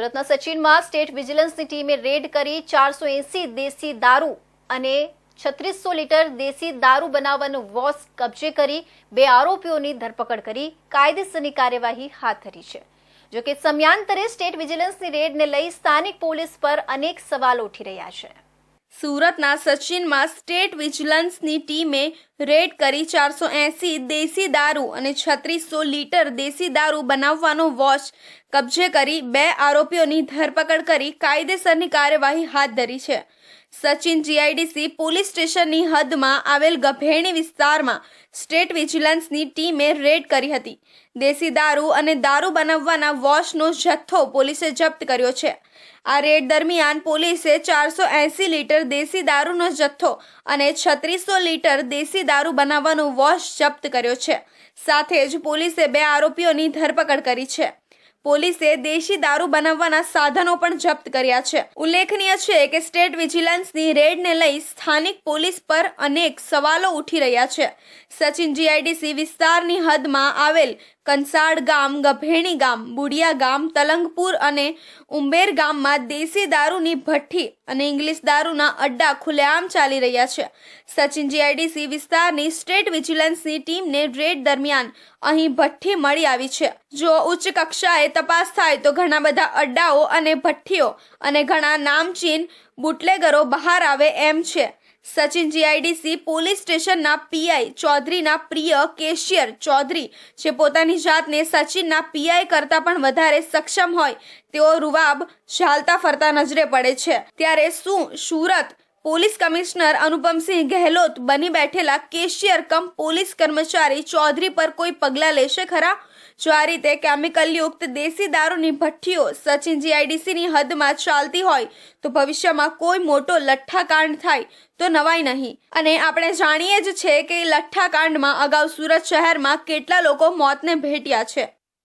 સુરતના સચિનમાં સ્ટેટ વિજિલન્સની ટીમે રેડ કરી ચારસો એસી દેશી દારૂ અને છત્રીસો લીટર દેશી દારૂ બનાવવાનું વોશ કબજે કરી બે આરોપીઓની ધરપકડ કરી કાયદેસરની કાર્યવાહી હાથ ધરી છે. જોકે સમયાંતરે સ્ટેટ વિજિલન્સની રેડને લઈ સ્થાનિક પોલીસ પર અનેક સવાલો ઉઠી રહ્યા છે. સુરતના સચિનમાં સ્ટેટ વિજિલન્સની ટીમે રેડ કરી ચારસો એંસી દેશી દારૂ અને છત્રીસો લીટર દેશી દારૂ બનાવવાનો વોચ કબજે કરી બે આરોપીઓની ધરપકડ કરી કાયદેસરની કાર્યવાહી હાથ ધરી છે. સચિન જીઆઈડીસી પોલીસ સ્ટેશનની હદમાં આવેલ ગભેણી વિસ્તારમાં સ્ટેટ વિજિલન્સની ટીમે રેડ કરી હતી. દેશી દારૂ અને દારૂ બનાવવાના વોશનો જથ્થો પોલીસે જપ્ત કર્યો છે. આ રેડ દરમિયાન પોલીસે ચારસો એંસી લીટર દેશી દારૂનો જથ્થો અને છત્રીસો લીટર દેશી દારૂ બનાવવાનો વોશ જપ્ત કર્યો છે. સાથે જ પોલીસે બે આરોપીઓની ધરપકડ કરી છે. પોલીસે દેશી દારૂ બનાવવાના સાધનો પણ જપ્ત કર્યા છે. ઉલ્લેખનીય છે કે સ્ટેટ વિજિલન્સની રેડને લઈ સ્થાનિક પોલીસ પર અનેક સવાલો ઉઠી રહ્યા છે. સચિન જીઆઈડીસી વિસ્તારની હદમાં આવેલ કંસાડ ગામ, ગભેણી ગામ, બુડિયા ગામ, તલંગપુર અને ઉંબેર ગામમાં દેશી દારૂની ભઠ્ઠી અને ઇંગ્લિશ દારૂના અડ્ડા ખુલ્લેઆમ ચાલી રહ્યા છે. સચિન જીઆઈડીસી વિસ્તારની સ્ટેટ વિજિલન્સની ટીમને રેડ દરમિયાન અહીં ભઠ્ઠી મળી આવી છે. જો ઉચ્ચ કક્ષાએ તપાસ થાય તો ઘણા બધા અડ્ડાઓ અને ભઠ્ઠીઓ અને ઘણા નામચીન બુટલેગરો બહાર આવે એમ છે. સચિન જીઆઈડીસી પોલીસ સ્ટેશનના પીઆઈ ચૌધરીના પ્રિય કેશિયર ચૌધરી જે પોતાની જાતને સચિનના પીઆઈ કરતાં પણ વધારે સક્ષમ હોય, તેઓ રૂવાબ ઝાલતા ફરતા નજરે પડે છે. ત્યારે શું સુરત પોલીસ કમિશનર અનુપમસિંહ ગહેલોત બની બેઠેલા કેશિયર કમ પોલીસ કર્મચારી ચૌધરી પર કોઈ પગલાં લેશે ખરા? જો આ રીતે કેમિકલયુક્ત દેશી દારૂની ભઠ્ઠીઓ સચિન જીઆઈડીસીની હદમાં ચાલતી હોય, તો ભવિષ્યમાં કોઈ મોટો લઠ્ઠાકાંડ થાય તો નવાય નહીં. અને આપણે જાણીએ જ છે કે લઠ્ઠાકાંડમાં અગાઉ સુરત શહેરમાં કેટલા લોકો મોતને ભેટ્યા છે.